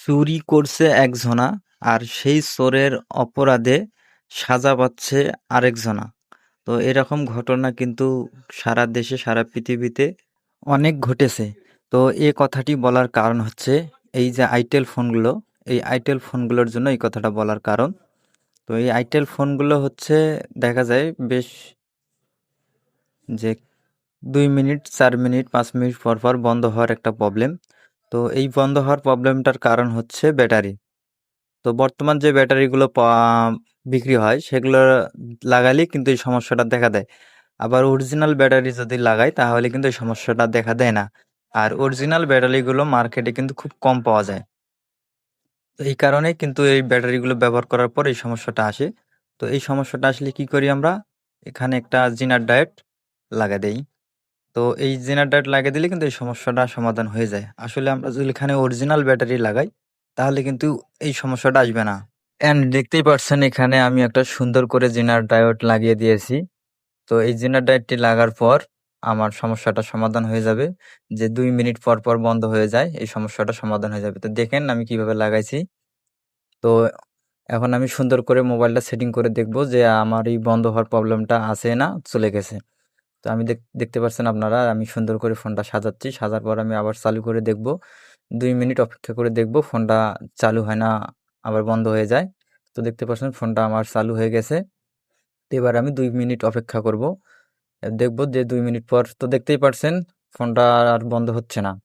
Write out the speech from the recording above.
চুরি করছে একজনা আর সেই চোরের অপরাধে সাজা পাচ্ছে আরেকজনা। তো এরকম ঘটনা কিন্তু সারা দেশে, সারা পৃথিবীতে অনেক ঘটেছে। তো এ কথাটি বলার কারণ হচ্ছে এই যে আইটেল ফোনগুলো, এই আইটেল ফোনগুলোর জন্য এই কথাটা বলার কারণ। তো এই আইটেল ফোনগুলো হচ্ছে দেখা যায় বেশ যে দুই মিনিট, চার মিনিট, পাঁচ মিনিট পর পর বন্ধ হওয়ার একটা প্রবলেম। তো এই বন্ধ হওয়ার প্রবলেমটার কারণ হচ্ছে ব্যাটারি। তো বর্তমান যে ব্যাটারিগুলো বিক্রি হয়, সেগুলো লাগালেই কিন্তু এই সমস্যাটা দেখা দেয়। আবার অরিজিনাল ব্যাটারি যদি লাগাই, তাহলে কিন্তু এই সমস্যাটা দেখা দেয় না। আর অরিজিনাল ব্যাটারিগুলো মার্কেটে কিন্তু খুব কম পাওয়া যায়। তো এই কারণে কিন্তু এই ব্যাটারিগুলো ব্যবহার করার পর এই সমস্যাটা আসে। তো এই সমস্যাটা আসলে কি করি আমরা? এখানে একটা জিনার ডায়েট লাগা দেই। তো এই জিনার ডায়েট লাগিয়ে দিলে কিন্তু এই সমস্যাটা সমাধান হয়ে যায়। আসলে আমরা যদি এখানে অরিজিনাল ব্যাটারি লাগাই, তাহলে কিন্তু এই সমস্যাটা আসবে না। এন্ড দেখতেই পাচ্ছেন এখানে আমি একটা সুন্দর করে জিনার ডায়োড লাগিয়ে দিয়েছি। তো এই জিনার ডায়োডটি লাগার পর আমার সমস্যাটা সমাধান হয়ে যাবে। যে দুই মিনিট পর পর বন্ধ হয়ে যায়, এই সমস্যাটা সমাধান হয়ে যাবে। তো দেখেন আমি কীভাবে লাগাইছি। তো এখন আমি সুন্দর করে মোবাইলটা সেটিং করে দেখব যে আমার এই বন্ধ হওয়ার প্রবলেমটা আছে না চলে গেছে। তো আমি দেখ- দেখতে পাচ্ছেন আপনারা আমি সুন্দর করে ফোনটা সাজাচ্ছি। সাজার পর আমি আবার চালু করে দেখব। দুই মিনিট অপেক্ষা করে দেখব ফোনটা চালু হয় না, আবার বন্ধ হয়ে যায়। তো দেখতে পাচ্ছেন ফোনটা আমার চালু হয়ে গেছে। তো এবার আমি দুই মিনিট অপেক্ষা করব। দেখব যে দুই মিনিট পর তো দেখতেই পারছেন, ফোনটা আর বন্ধ হচ্ছে না।